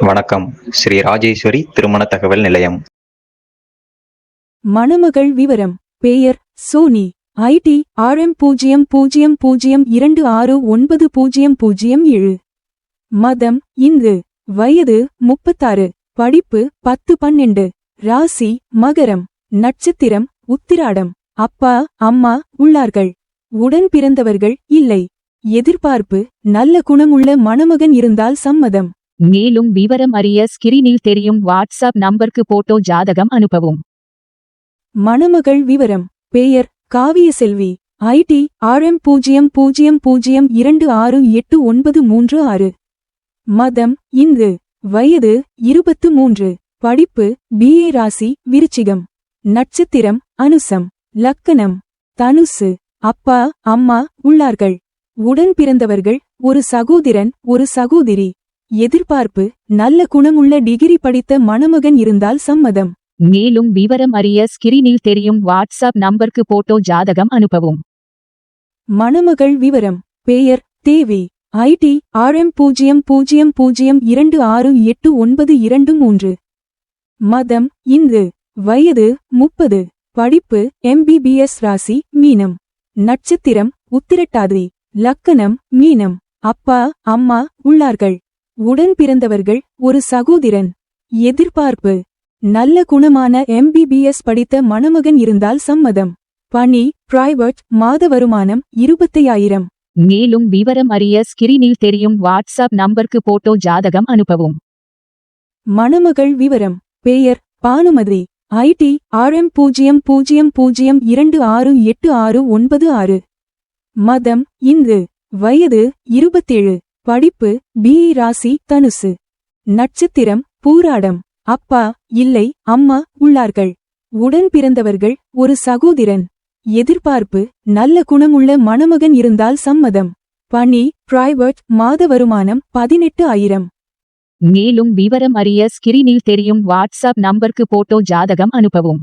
வணக்கம். ஸ்ரீ ராஜேஸ்வரி திருமண தகவல் நிலையம். மணமகள் விவரம். பெயர் சோனி. ஐடி ஆர்எம் பூஜ்ஜியம் பூஜ்ஜியம் பூஜ்ஜியம் இரண்டு ஆறு ஒன்பது பூஜ்ஜியம் பூஜ்ஜியம் ஏழு. மதம் இந்து. வயது முப்பத்தாறு. படிப்பு பத்து பன்னெண்டு. ராசி மகரம். நட்சத்திரம் உத்திராடம். அப்பா அம்மா உள்ளார்கள். உடன் பிறந்தவர்கள் இல்லை. எதிர்பார்ப்பு. நல்ல குணமுள்ள மணமகன் இருந்தால் சம்மதம். மேலும் விவரம் அறிய ஸ்கிரீனில் தெரியும் வாட்ஸ்அப் நம்பருக்கு போட்டோ ஜாதகம் அனுப்பவும். மணமகள் விவரம் பெயர் காவிய செல்வி ஐடி ஆர்எம் பூஜ்ஜியம் பூஜ்ஜியம் பூஜ்ஜியம் இரண்டு ஆறு எட்டு ஒன்பது மூன்று ஆறு. மதம் இந்து வயது இருபத்து மூன்று. படிப்பு பிஏ ராசி விருச்சிகம். நட்சத்திரம் அனுசம். லக்கணம் தனுசு. அப்பா அம்மா உள்ளார்கள். உடன் பிறந்தவர்கள் ஒரு சகோதரன் ஒரு சகோதரி. எதிர்பார்ப்பு நல்ல குணமுள்ள டிகிரி படித்த மணமகன் இருந்தால் சம்மதம். மேலும் விவரம் அறிய ஸ்கிரீனில் தெரியும் வாட்ஸ்அப் நம்பருக்கு போட்டோ ஜாதகம் அனுப்பவும். மணமகள் விவரம் பெயர் தேவி ஐடி ஆர்எம் பூஜ்ஜியம் பூஜ்ஜியம் பூஜ்ஜியம் இரண்டு ஆறு எட்டு ஒன்பது இரண்டு மூன்று. மதம் இந்து வயது முப்பது. படிப்பு எம்பிபிஎஸ் ராசி மீனம். நட்சத்திரம் உத்திரட்டாதி. லக்கணம் மீனம். அப்பா அம்மா உள்ளார்கள். உடன் பிறந்தவர்கள் ஒரு சகோதரன். எதிர்பார்ப்பு. நல்ல குணமான எம்பிபிஎஸ் படித்த மணமகன் இருந்தால் சம்மதம். பணி பிரைவேட் மாத வருமானம் இருபத்தையாயிரம். மேலும் விவரம் அறிய ஸ்கிரீனில் தெரியும் வாட்ஸ்அப் நம்பருக்கு போட்டோ ஜாதகம் அனுப்பவும். மணமகள் விவரம். பெயர் பானுமதி. ஐடி ஆர்எம் பூஜ்ஜியம் பூஜ்ஜியம் பூஜ்ஜியம் இரண்டு ஆறு எட்டு ஆறு ஒன்பது ஆறு. மதம் இந்து. வயது இருபத்தேழு. படிப்பு பி ராசி தனுசு. நட்சத்திரம் பூராடம். அப்பா இல்லை அம்மா உள்ளார்கள். உடன் பிறந்தவர்கள் ஒரு சகோதரன். எதிர்பார்ப்பு நல்ல குணமுள்ள மணமகன் இருந்தால் சம்மதம். பணி பிரைவேட் மாத வருமானம் பதினெட்டு ஆயிரம். மேலும் விவரம் அறிய ஸ்கிரீனில் தெரியும் வாட்ஸ்அப் நம்பருக்கு போட்டோ ஜாதகம் அனுப்பவும்.